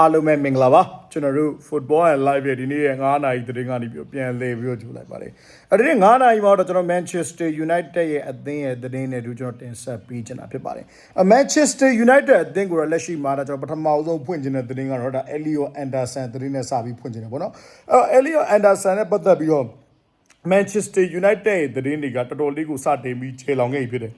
အားလုံးပဲမင်္ဂလာပါကျွန်တော်တို့ football and live ရဲ့ဒီနေ့ရဲ့9နာရီသတင်းကနေပြီးတော့ပြန်လည်ပြီးတော့ကြိုလိုက်ပါတယ်အဲဒီနေ့9နာရီမှာတော့ကျွန်တော် Manchester United ရဲ့အသင်းရဲ့သတင်းနဲ့တူကျွန်တော်တင်ဆက်ပေးချင်တာဖြစ်ပါတယ်အ Manchester United အသင်းကိုတော့လက်ရှိမှာတော့ကျွန်တော်ပထမဆုံးဖွင့်ချင်တဲ့သတင်းကတော့ဒါ Elliot Anderson သတင်းနဲ့စပြီးဖွင့်ချင်တယ်ပေါ့နော်အဲတော့ Elliot Anderson နဲ့ပတ်သက်ပြီးတော့ Manchester United ရဲ့သတင်းတွေကတော်တော်လေးကိုစတင်ပြီးခြေလောင်ခဲ့ပြီဖြစ်တယ်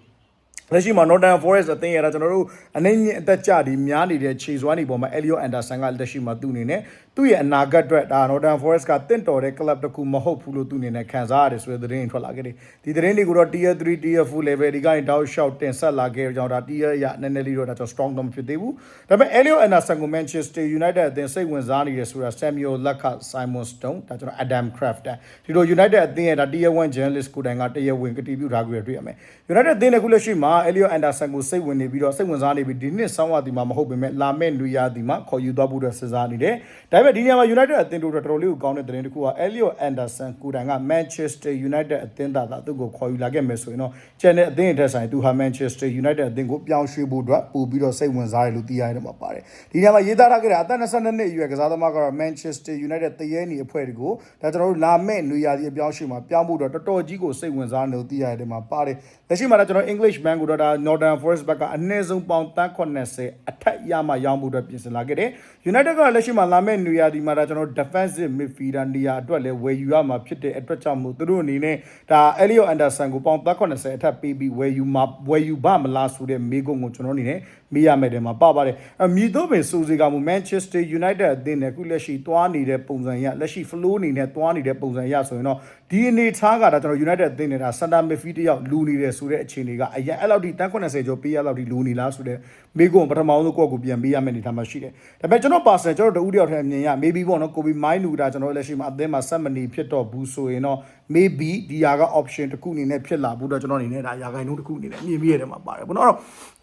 လက်ရှိမှာ Northern Forest အသင်းရတာကျွန်တော်တို့အနေနဲ့အသက်ကြဒီများနေတဲ့ခြေစွမ်းတွေပေါ်မှာ Elliot Anderson ကလက်ရှိမှာသူ့အနေနဲ့သူ့ရဲ့အနာဂတ်အတွက်ဒါ Northern Forest ကတင့်တော်တဲ့ club တစ်ခုမဟုတ်ဘူးလို့သူ့အနေနဲ့ခံစားရတယ်ဆိုတဲ့သတင်းတွေထွက်လာခဲ့တယ်ဒီသတင်းတွေကိုတော့ Tier 3 Tier 4 level ဒီကနေတောက်လျှောက်တင်ဆက်လာခဲ့ကြအောင်ဒါ Tier ရနည်းနည်းလေးတော့ဒါကျွန်တော် strong တော့မဖြစ်သေးဘူးဒါပေမဲ့ Elliot Anderson ကို Manchester United အသင်းစိတ်ဝင်စားနေတယ်ဆိုတာ Samuel Luck Simon Stone ဒါကျွန်တော် Adam Kraft ဒီလို United အသင်းရဲ့ဒါ Tier 1 journalist ကိုတိုင်ကတရားဝင်ကတိပြုထားကြရတွေ့ရမယ် United အသင်းလည်းခုလက်ရှိမှာ Elliot Anderson ကိုစိတ်ဝင်နေပြီးတော့စိတ်ဝင်စားနေပြီးဒီနှစ်ဆောင်းရသည်မှာမဟုတ်ပေမဲ့လာမယ့်လူရသည်မှာခေါ်ယူသွားဖို့အတွက်စဉ်းစားနေတယ်ဒါပေမဲ့ဒီနေရာမှာ United အသင်းတို့တော်တော်လေးကိုကောင်းတဲ့သတင်းတစ်ခုက Elliot Anderson ကိုတိုင်က Manchester United အသင်းသားသားသူ့ကိုခေါ်ယူလာခဲ့မယ်ဆိုရင်တော့ကျန်တဲ့အသင်းအထက်ဆိုင်သူဟာ Manchester United အသင်းကိုပြောင်းရွှေ့ဖို့အတွက်ပို့ပြီးတော့စိတ်ဝင်စားတယ်လို့သိရတယ်မှာပါတယ်ဒီနေရာမှာရေးသားထားခဲ့တာအသက်22နှစ်အရွယ်ကစားသမားကတော့ Manchester United တရေနေအဖွဲ့တွေကိုဒါကျွန်တော်တို့လာမယ့်နေရာဒီအပြောင်းရွှေ့မှာပြောင်းဖို့တော့တော်တော်ကြီးကိုစိတ်ဝင်စားနေလို့သိရတယ်မှာပါတယ်လက်ရှိမှာတော့ကျွန်တော် English man ကိုတော့ဒါ Northern Forest ဘက်ကအနည်းဆုံးပေါင်တန်း80အထက်ရမှရောင်းဖို့အတွက်ပြင်ဆင်လာခဲ့တယ် United ကလက်ရှိမှာလာမယ့်နေရာဒီမှာဒါကျွန်တော် defensive midfielder နေရာအတွက်လည်းဝယ်ယူရမှာဖြစ်တဲ့အတွက်ကြောင့်မို့သူတို့အနေနဲ့ဒါ Elliot Anderson ကိုပေါင်တန်း80အထက်ပေးပြီးဝယ်ယူမှာဝယ်ယူပါမလားဆိုတဲ့မေးခွန်းကိုကျွန်တော်အနေနဲ့မေးရမယ်တယ်မှာပါပါတယ်အမြည်တော့ပင်စိုးစေကမူ Manchester United အသင်းနဲ့ခုလက်ရှိသွားနေတဲ့ပုံစံရလက်ရှိ flow အနေနဲ့သွားနေတဲ့ပုံစံရဆိုရင်တော့ဒီအနေထားကဒါကျွန်တော် United အသင်းနဲ့ဒါ center midfield တယောက်လူနေတယ်ဆိုတဲ့အခြေအနေကအရင်အဲ့လောက်ထိတန်း80ကျော်ပေးရလောက်ထိလူနေလားဆိုတဲ့မေးခွန်းပထမဆုံးကိုယ့်ကိုပြန်ပေးရမယ့်အနေထားမှာရှိတယ်ဒါပေမဲ့ကျွန်တော် personal ကျွန်တော်တို့တဦးတယောက်ထဲအမြင်ရ maybe ပေါ့နော် Kobe Mine လူဒါကျွန်တော်လက်ရှိမှာအသင်းမှာဆက်မနေဖြစ်တော့ဘူးဆိုရင်တော့ maybe ဒီဟာက option တစ်ခုအနေနဲ့ဖြစ်လာဘူးတော့ကျွန်တော်အနေနဲ့ဒါရာဂိုင်နှုန်းတစ်ခုအနေနဲ့မြင်မိရတယ်မှာပါတယ်ပေါ့နော်အဲ့တော့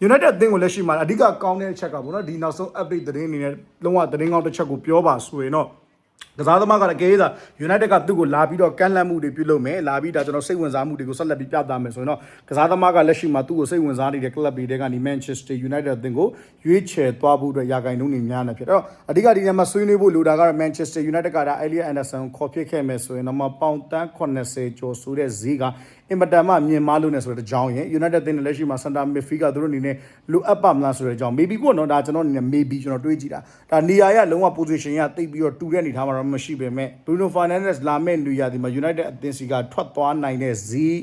United အသင်းကိုလက်ရှိမှာအဓိကကောင်းတဲ့အချက်ကပေါ့နော်ဒီနောက်ဆုံး update သတင်းအနေနဲ့လုံးဝသတင်းကောင်းတစ်ချက်ကိုပြောပါဆိုရင်တော့ ကစားသမားကလည်းအကယ်၍သာ United ကသူ့ကိုလာပြီးတော့ကန့်လန့်မှုတွေပြုလုပ်မယ်လာပြီးဒါကျွန်တော်စိတ်ဝင်စားမှုတွေကိုဆက်လက်ပြီးပြသမယ်ဆိုရင်တော့ကစားသမားကလက်ရှိမှာသူ့ကိုစိတ်ဝင်စားနေတဲ့ club တွေကနေ Manchester United အသင်းကိုရွေးချယ်သွားဖို့အတွက်ရာဂိုင်နှုန်းတွေများနေဖြစ်တော့အဓိကဒီနေရာမှာဆွေးနွေးဖို့လိုတာကတော့ Manchester United ကဒါ Elliot Anderson ကိုခေါ်ဖြစ်ခဲ့မယ်ဆိုရင်တော့မပေါင်တန်း80ကျော်ဆိုတဲ့ဈေးက အင်မတန်မှမြင်မာလို့နေဆိုတဲ့အကြောင်းရယ် United တင်လက်ရှိမှာ center midfield ကသူတို့အနေနဲ့လိုအပ်ပါမလားဆိုတဲ့အကြောင်း maybe ပေါ့နော်ဒါကျွန်တော်အနေနဲ့ maybe ကျွန်တော်တွေးကြည့်တာဒါနေရာရလုံးဝ position ရတိတ်ပြီးတော့တူတဲ့အနေထားမှာတော့မရှိပေမဲ့ Bruno Fernandes လာမဲ့နေရာဒီမှာ United အသင်းစီကထွက်သွားနိုင်တဲ့ဈေး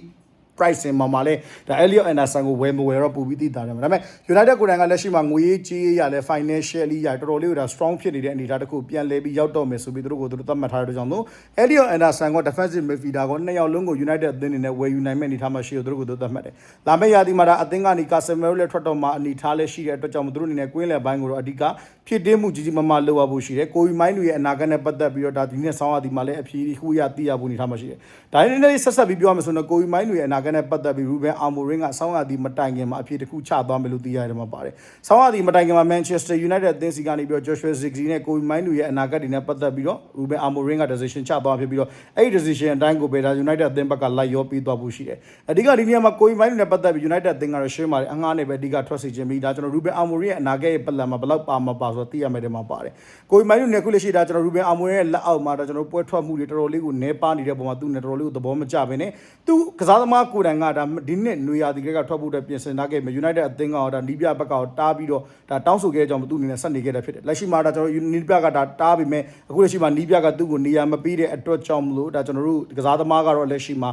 pricing မှာမှာလဲဒါ Elliot Anderson ကိုဝယ်မဝယ်တော့ပူပြီးသိတာတယ်ဒါပေမဲ့ United ကိုယ်တိုင်ကလက်ရှိမှာငွေရေးကြေးရေးရလဲ financially ရတော်တော်လေးကိုဒါ strong ဖြစ်နေတဲ့အနေအထားတစ်ခုပြန်လဲပြီးရောက်တော့မယ်ဆိုပြီးသူတို့ကိုသူတို့သတ်မှတ်ထားတဲ့ကြောင့်မို့ Elliot Anderson က defensive midfielder ကိုနှစ်ယောက်လုံးကို United အသင်းအနေနဲ့ဝယ်ယူနိုင်မဲ့အနေအထားမှာရှိတယ်သူတို့ကိုသူတို့သတ်မှတ်တယ်လာမယ့်ရာသီမှာဒါအသင်းကနေ Casemiro လည်းထွက်တော့မှအနေအထားလည်းရှိတဲ့အတွက်ကြောင့်မို့သူတို့အနေနဲ့ကွင်းလယ်ပိုင်းကိုတော့အဓိကဖြစ်တင်းမှုကြီးကြီးမားမားလုပ်ရဖို့ရှိတယ်ကိုဝီမိုင်းလူရဲ့အနာဂတ်နဲ့ပတ်သက်ပြီးတော့ဒါဒီနေ့ဆောင်းရသည်မှာလည်းအဖြေဟူရသိရဖို့အနေထားမှာရှိတယ်ဒါနဲ့လည်းဆက်ဆက်ပြီးပြောရမယ်ဆိုတော့ကိုဝီမိုင်းလူရဲ့အနာဂတ်နဲ့ပတ်သက်ပြီး Ruben Amorim ကဆောင်းရသည်မတိုင်ခင်မှာအဖြေတစ်ခုချသွားမယ်လို့သိရတယ်မှာပါတယ်ဆောင်းရသည်မတိုင်ခင်မှာ Manchester United အသင်းစီကနေပြီးတော့ Joshua Zirkzee နဲ့ကိုဝီမိုင်းလူရဲ့အနာဂတ်တွေနဲ့ပတ်သက်ပြီးတော့ Ruben Amorim က decision ချသွားဖြစ်ပြီးတော့အဲ့ဒီ decision အတိုင်းကိုပဲဒါ United အသင်းဘက်ကလိုက်ရောပြီးသွားဖို့ရှိတယ်အဓိကဒီနေရာမှာကိုဝီမိုင်းလူနဲ့ပတ်သက်ပြီး United အသင်းကတော့ရှင်းပါတယ်အငှားနဲ့ပဲအဓိကထွက်စီခြင်းပြီးဒါကျွန်တော် Ruben Amorim ရဲ့အနာဂတ်ရဲ့ပလန်မှာဘယ်လောက်ပါမှာပါဆိုတော့သိရမယ်တဲ့မှာပါတယ်ကိုဝီမိုင်းလူနဲ့ခုလက်ရှိဒါကျွန်တော် Ruben Amorim ရဲ့လက်အောက်မှာဒါကျွန်တော်ပွဲထွက်မှုတွေတော်တော်လေးကိုနဲပါနေတဲ့ပုံမှာသူနဲ့တော်တော်လေးကိုသဘောမကျဘဲနဲ့သူကစားသမားကိုယ်တိုင်ကဒါဒီနှစ်နွေရာသီကထွက်ဖို့အတွက်ပြင်ဆင်ထားခဲ့မယ် United အသင်းကဒါနီးပြဘက်ကတားပြီးတော့ဒါတောင်းဆိုခဲ့ကြအောင်သူအနေနဲ့ဆက်နေခဲ့တာဖြစ်တယ်လက်ရှိမှာဒါကျွန်တော်နီးပြကဒါတားပြီးမဲ့အခုလက်ရှိမှာနီးပြကသူ့ကိုနေရာမပေးတဲ့အတွက်ကြောင့်မလို့ဒါကျွန်တော်တို့ကစားသမားကတော့လက်ရှိမှာ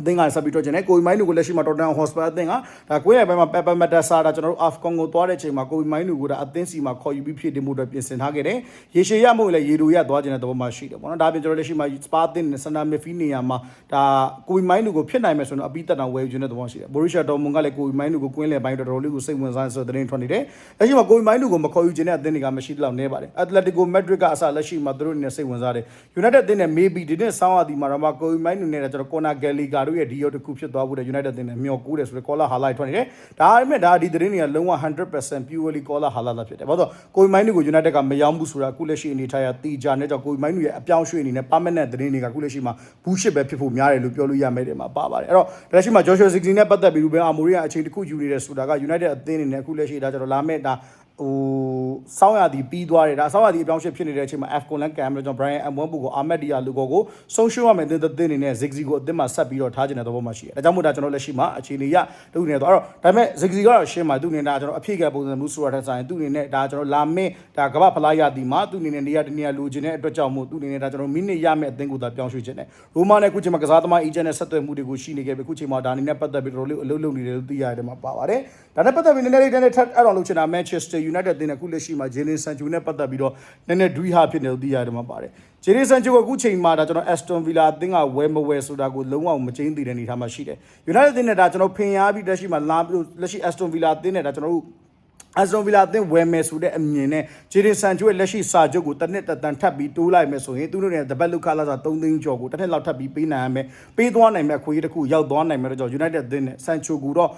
အသင်းကဆက်ပြီးတော့ကျင်တယ်ကိုဝီမိုင်းနူကိုလက်ရှိမှာတော်တန်ဟော့စပါအသင်းကဒါကိုရဲ့ဘက်မှာပက်ပမက်တာဆာဒါကျွန်တော်တို့အာဖကွန်ကိုသွားတဲ့အချိန်မှာကိုဝီမိုင်းနူကိုဒါအသင်းစီမှာခေါ်ယူပြီးဖြစ်တင်မှုအတွက်ပြင်ဆင်ထားခဲ့တယ်ရေရှည်ရမှုလည်းရေလိုရသွားခြင်းတဲ့သဘောမှရှိတယ်ပေါ့နော်ဒါပြင်ကျွန်တော်လက်ရှိမှာစပါအသင်းနဲ့စနာမီဖီနေယာမှာဒါကိုဝီမိုင်းနူကိုဖြစ်နိုင်မယ်ဆိုတော့အပိသက်တောင်ဝယ်ယူခြင်းတဲ့သဘောရှိတယ်ဘော်ရီရှာဒေါ်မွန်ကလည်းကိုဝီမိုင်းနူကိုကွင်းလယ်ပိုင်းတော်တော်လေးကိုစိတ်ဝင်စားဆိုတဲ့သတင်းထွက်နေတယ်လက်ရှိမှာကိုဝီမိုင်းနူကိုမခေါ်ယူခြင်းတဲ့အသင်းတွေကမရှိတော့နေပါတယ်အက်တလက်တီကိုမက်ဒရစ်ကအစလက်ရှိမှာသူတို့အနေနဲ့စိတ်ဝင်စားတယ်ယူနိုက်တက်အသင်းနဲ့ maybe ဒီနေ့ဆောင်းရသည်မှာတော့ကိုဝီမိုင်းနူနဲ့ကျွန်တော်ကော်နာဂယ်လီဂါတို့ရဲ့ဒီယောတစ်ခုဖြစ်သွားဖို့တဲ့ United တင်နဲ့မျောကူးတယ်ဆိုတဲ့ caller highlight ထွက်နေတယ်။ဒါပေမဲ့ဒါဒီသတင်းတွေကလုံးဝ100% purely caller highlight လာဖြစ်တယ်။ဘာလို့ကိုဝီမိုင်းနူကို United ကမရောက်ဘူးဆိုတာအခုလက်ရှိအနေထားရတီကြနဲ့ကြောင့်ကိုဝီမိုင်းနူရဲ့အပြောင်းရွှေ့အနေနဲ့ permanent သတင်းတွေကအခုလက်ရှိမှာဘူးရှစ်ပဲဖြစ်ဖို့များတယ်လို့ပြောလို့ရမယ်တယ်မှာပါပါတယ်။အဲ့တော့လက်ရှိမှာ Joshua Zirkzee နဲ့ပတ်သက်ပြီး Ruben Amorim ကအချိန်တစ်ခုယူနေတယ်ဆိုတာက United အသင်းအနေနဲ့အခုလက်ရှိဒါကျတော့လာမဲ့ဒါ ဟိုစောင်းရသည်ပြီးသွားတယ်ဒါစောင်းရသည်အပြောင်းအရွှေ့ဖြစ်နေတဲ့အချိန်မှာ F ကွန်လန်ကမ်မလို့ကျွန်တော် Brian M1 ဘူကို Ahmed Dia လူကိုကိုဆုံးရှုံးရမယ်တဲ့တဲ့အနေနဲ့ Ziggy ကိုအသစ်မှာဆက်ပြီးတော့ထားကျင်တဲ့သဘောမှရှိတယ်ဒါကြောင့်မို့ဒါကျွန်တော်လက်ရှိမှာအခြေအနေရတူနေတော့အဲ့တော့ဒါပေမဲ့ Ziggy ကတော့ရှင်းမှာသူ့အနေနဲ့ကျွန်တော်အဖြစ်ကပုံစံမျိုးဆိုတာတဲ့ဆိုင်သူ့အနေနဲ့ဒါကျွန်တော်လာမင်းဒါကမ္ဘာဖလားရသည်မှာသူ့အနေနဲ့နေရာတနေရာလူချင်းတဲ့အတွက်ကြောင့်မို့သူ့အနေနဲ့ဒါကျွန်တော်မိနစ်ရမယ့်အသင်းကိုသာပြောင်းရွှေ့ခြင်းနဲ့ရိုမာနဲ့အခုချိန်မှာကစားသမား agent နဲ့ဆက်သွယ်မှုတွေကိုရှိနေခဲ့ပြီအခုချိန်မှာဒါအနေနဲ့ပတ်သက်ပြီးတော်တော်လေးအလုပ်လုပ်နေတယ်လို့သိရတယ်မှာပါပါတယ်ဒါနဲ့ပတ်သက်ပြီးနည်းနည်းလေးတန်းနဲ့ထပ်အဲ့တော့လုပ်ချင်တာ Manchester United အသင်းနဲ့အခုလက်ရှိမှာ Jadon Sancho နဲ့ပတ်သက်ပြီးတော့နည်းနည်းဒွိဟာဖြစ်နေလို့သိရတယ်မှာပါတယ် Jadon Sancho ကအခုချိန်မှာဒါကျွန်တော် Aston Villa အသင်းကဝယ်မဝယ်ဆိုတာကိုလုံးဝမကျင်းသိတဲ့အနေအထားမှာရှိတယ် United အသင်းနဲ့ဒါကျွန်တော်ဖင်ရပြီးလက်ရှိမှာလာလက်ရှိ Aston Villa အသင်းနဲ့ဒါကျွန်တော်တို့အက်စတွန်ဗီလာအသင်းဝယ်မယ်ဆိုတဲ့အမြင်နဲ့ဂျေဒင်ဆန်ချိုရဲ့လက်ရှိစာချုပ်ကိုတစ်နှစ်တစ်တန်ထပ်ပြီးတိုးလိုက်မယ်ဆိုရင်သူတို့ရဲ့တပတ်လုခလာစာ3သိန်းကျော်ကိုတစ်နှစ်လောက်ထပ်ပြီးပေးနိုင်ရမယ်ပေးသွားနိုင်မယ်အခွင့်အရေးတစ်ခုရောက်သွားနိုင်မယ်တော့ကျွန်တော် United အသင်းနဲ့ဆန်ချိုကူတော့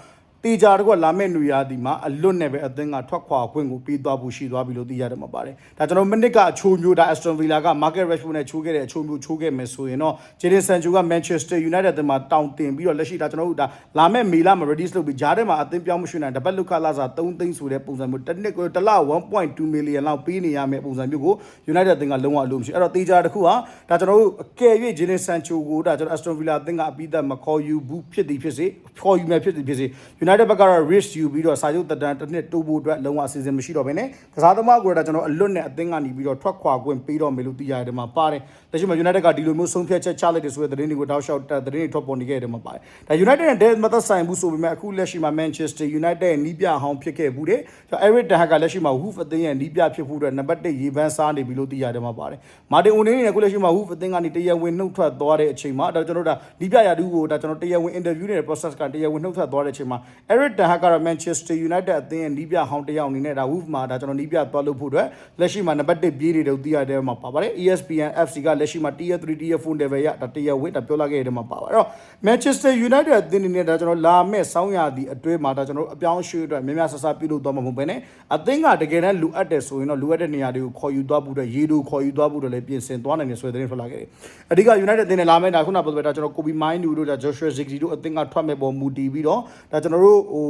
တေချာတကွလာမဲ့နေရာဒီမှာအလွတ်နဲ့ပဲအသင်းကထွက်ခွာခွင့်ကိုပေးသွားဖို့ရှိသွားပြီလို့သိရတယ်မှာပါတယ်ဒါကျွန်တော်မိနစ်ကအချိုးမျိုးဒါ Aston Villa က Market Rashford နဲ့ချိုးခဲ့တဲ့အချိုးမျိုးချိုးခဲ့မယ်ဆိုရင်တော့ Jadon Sancho က Manchester United အသင်းမှာတောင်းတင်ပြီးတော့လက်ရှိဒါကျွန်တော်တို့ဒါလာမဲ့မေလာမှာ release လုပ်ပြီးဂျားထဲမှာအသင်းပြောင်းမရွှေ့နိုင်တပတ်လုခလာစာ3သိန်းဆိုတဲ့ပုံစံမျိုးတစ်နှစ်ကိုတစ်လ1.2 million လောက်ပေးနေရမယ့်ပုံစံမျိုးကို United အသင်းကလုံးဝအလို့မရှိအဲ့တော့တေချာတစ်ခုဟာဒါကျွန်တော်တို့အကယ်၍ Jadon Sancho ကိုဒါကျွန်တော် Aston Villa အသင်းကအပြီးသက်မခေါ်ယူဘူးဖြစ်သည်ဖြစ်စေခေါ်ယူမယ်ဖြစ်သည်ဖြစ်စေ United ဘက်ကတော့ risk ယူပြီးတော့စာချုပ်တက်တန်တစ်နှစ်တိုးဖို့အတွက်လုံးဝအစီအစဉ်မရှိတော့ဘဲနဲ့ကစားသမားကိုတော့ကျွန်တော်အလွတ်နဲ့အသင်းကနေပြီးတော့ထွက်ခွာခွင့်ပေးတော့မယ်လို့သိရတယ်မှာပါတယ်လက်ရှိမှာ United ကဒီလိုမျိုးဆုံးဖြတ်ချက်ချလိုက်တယ်ဆိုတဲ့သတင်းတွေကိုတောက်လျှောက်တက်သတင်းတွေထွက်ပေါ်နေခဲ့တယ်မှာပါတယ်ဒါ United နဲ့ Death မသက်ဆိုင်ဘူးဆိုပေမဲ့အခုလက်ရှိမှာ Manchester United ရဲ့နီးပြဟောင်းဖြစ်ခဲ့ဘူးတဲ့ Eric Ten Hag ကလက်ရှိမှာ Wolves အသင်းရဲ့နီးပြဖြစ်ဖို့အတွက်နံပါတ်1ရေပန်းစားနေပြီလို့သိရတယ်မှာပါတယ်မာတင်အိုနေနဲ့အခုလက်ရှိမှာ Wolves အသင်းကနေတရားဝင်နှုတ်ထွက်သွားတဲ့အချိန်မှာဒါကျွန်တော်တို့ဒါနီးပြရာတူကိုဒါကျွန်တော်တရားဝင် interview နေတဲ့ process ကတရားဝင်နှုတ်ထွက်သွားတဲ့အချိန်မှာ Eric Ten Hag ကတော့ Manchester United အသင်းရဲ့နီးပြဟောင်းတစ်ယောက်အနေနဲ့ဒါ Wolves မှာဒါကျွန်တော်နီးပြသွားလို့ဖို့အတွက်လက်ရှိမှာနံပါတ်1ပြေးနေတယ်လို့သိရတယ်မှာပါပါတယ် ESPN FC ကလက်ရှိမှာ Tier 3 Tier 4 level ရဒါတရားဝင်ဒါပြောလာခဲ့တယ်မှာပါပါအဲ့တော့ Manchester United အသင်းအနေနဲ့ဒါကျွန်တော်လာမဲ့စောင်းရသည့်အတွဲမှာဒါကျွန်တော်အပြောင်းအရွှေ့အတွက်များများဆဆပြုလုပ်သွားမှာမဟုတ်ဘဲနဲ့အသင်းကတကယ်တမ်းလိုအပ်တယ်ဆိုရင်တော့လိုအပ်တဲ့နေရာတွေကိုခေါ်ယူသွားဖို့အတွက်ရေတို့ခေါ်ယူသွားဖို့အတွက်လည်းပြင်ဆင်သွားနိုင်တယ်ဆိုတဲ့သတင်းထွက်လာခဲ့တယ်အဓိက United အသင်းနဲ့လာမဲ့ဒါခုနပြောပြတာကျွန်တော် Kobe Mainoo တို့ဒါ Joshua Zirkzee တို့အသင်းကထွက်မဲ့ပေါ်မူတည်ပြီးတော့ဒါကျွန်တော်တို့ဟို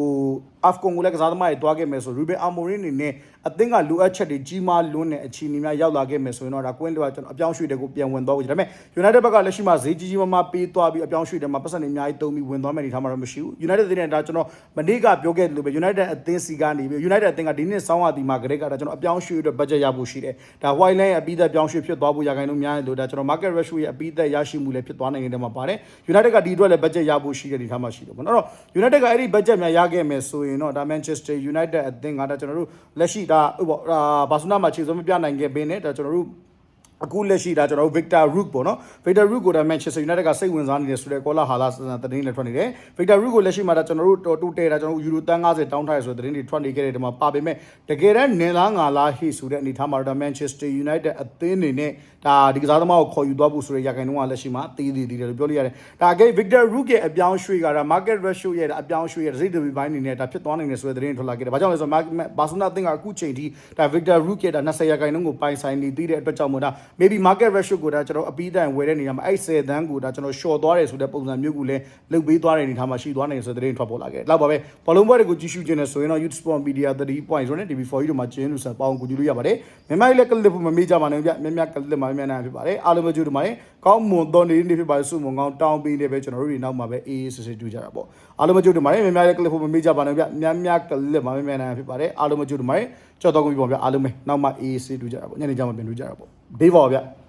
AFCON ကိုလည်းကစားသမားတွေတွားခဲ့မယ်ဆို Ruben Amorim အနေနဲ့အသင်းကလိုအပ်ချက်တွေကြီးမားလွန်းတဲ့အခြေအနေများရောက်လာခဲ့မယ်ဆိုရင်တော့ဒါကွင်းတော့ကျွန်တော်အပြောင်းရွှေ့တဲ့ကိုပြန်ဝင်သွားဖို့ဒါပေမဲ့ United ဘက်ကလက်ရှိမှာဈေးကြီးကြီးမားမားပေးသွားပြီးအပြောင်းရွှေ့တယ်မှာပတ်စံတွေအများကြီးတုံးပြီးဝင်သွားမယ်အနေထားမှာတော့မရှိဘူး United အသင်းနဲ့ဒါကျွန်တော်မနေ့ကပြောခဲ့တယ်လို့ပဲ United အသင်းစီကနေပြီး United အသင်းကဒီနှစ်ဆောင်းရသည်မှာကလေးကဒါကျွန်တော်အပြောင်းရွှေ့အတွက် budget ရဖို့ရှိတယ်ဒါ White Line အပြီးသက်ပြောင်းရွှေ့ဖြစ်သွားဖို့ရခိုင်လို့များတယ်လို့ဒါကျွန်တော် market ratio ရဲ့အပြီးသက်ရရှိမှုလည်းဖြစ်သွားနိုင်တယ်မှာပါတယ် United ကဒီအတွက်လည်း budget ရဖို့ရှိတဲ့အနေထားမှာရှိတယ်ပေါ့နော်အဲ့တော့ United ကအဲ့ဒီ budget များရခဲ့မယ်ဆိုရင်တော့ဒါ Manchester United အသင်းကဒါကျွန်တော်တို့လက်ရှိဒါဟိုပေါ့ဘာဆူနာမှာခြေစုံမပြနိုင်ခဲ့ဘင်းနဲ့ဒါကျွန်တော်တို့ အခုလက်ရှိဒါကျွန်တော်တို့ Victor Rook ပေါ့နော် Victor Rook ကိုဒါ Manchester United ကစိတ်ဝင်စားနေတယ်ဆိုတဲ့ကောလာဟာလာသတင်းတွေထွက်နေတယ် Victor Rook ကိုလက်ရှိမှာဒါကျွန်တော်တို့တူတဲဒါကျွန်တော်တို့ယူရိုတန်း90တောင်းထားရဆိုတဲ့သတင်းတွေထွက်နေခဲ့တဲ့ဒီမှာပါပေမဲ့တကယ်တမ်းနင်လားငါလားဟိဆိုတဲ့အနေထားမှာဒါ Manchester United အသင်းနေနဲ့ဒါဒီကစားသမားကိုခေါ်ယူသွားဖို့ဆိုတဲ့ရာခိုင်နှုန်းကလက်ရှိမှာတည်တည်တည်တယ်လို့ပြောလို့ရတယ်ဒါအကိ Victor Rook ရဲ့အပြောင်းရွှေ့ကဒါ market ratio ရဲ့အပြောင်းရွှေ့ရဲ့ rate of buy အနေနဲ့ဒါဖြစ်သွားနိုင်တယ်ဆိုတဲ့သတင်းထွက်လာခဲ့တယ်။ဘာကြောင့်လဲဆိုတော့ဘာဆူနာအသင်းကအခုချိန်ထိဒါ Victor Rook ရဲ့ဒါ20ရာခိုင်နှုန်းကိုပိုင်ဆိုင်နေသေးတဲ့အတွက်ကြောင့်မို့ဒါ maybe market ratio ကိုဒါကျွန်တော်အပီးတိုင်ဝယ်တဲ့နေရာမှာအဲ့10တန်းကိုဒါကျွန်တော် short သွားတယ်ဆိုတဲ့ပုံစံမျိုးကိုလည်းလုပ်ပေးသွားတဲ့အနေထားမှာရှိသွားနိုင်ဆိုတဲ့သတင်းထွက်ပေါ်လာခဲ့တယ်။လောက်ပါပဲ။ဘောလုံးပွဲတွေကိုကြည့်ရှုခြင်းနဲ့ဆိုရင်တော့ Youth Sport Media 3.0နဲ့ TV4 တို့မှာကျင်းလို့ဆက်ပေါင်းကူကြည့်လို့ရပါတယ်။မြန်မာလေးကလစ်ဖို့မမေ့ကြပါနဲ့ဗျ။မြက်မြက်ကလစ်မှာမြန်မြန်ဖြစ်ပါတယ်။အားလုံးပဲကြိုးတူပါတယ်။ကောင်းမွန်သောနေ့နေ့ဖြစ်ပါစုမွန်ကောင်းတောင်းပေးနေပဲကျွန်တော်တို့ဒီနောက်မှာပဲအေးအေးဆေးဆေးတွေ့ကြတာပေါ့။အားလုံးပဲကြိုးတူပါတယ်။မြန်မာလေးကလစ်ဖို့မမေ့ကြပါနဲ့ဗျ။မြက်မြက်ကလစ်မှာမြန်မြန်ဖြစ်ပါတယ်။အားလုံးပဲကြိုးတူပါတယ်။ကြောက်တော့ကုန်ပြီပေါ့ဗျ။အားလုံးပဲနောက်မှအေးအေးဆေးတွေ့ကြတာပေါ့။ညနေကျမှပြန်တွေ့ကြတာပေါ့။ ဒေးပါဗျ။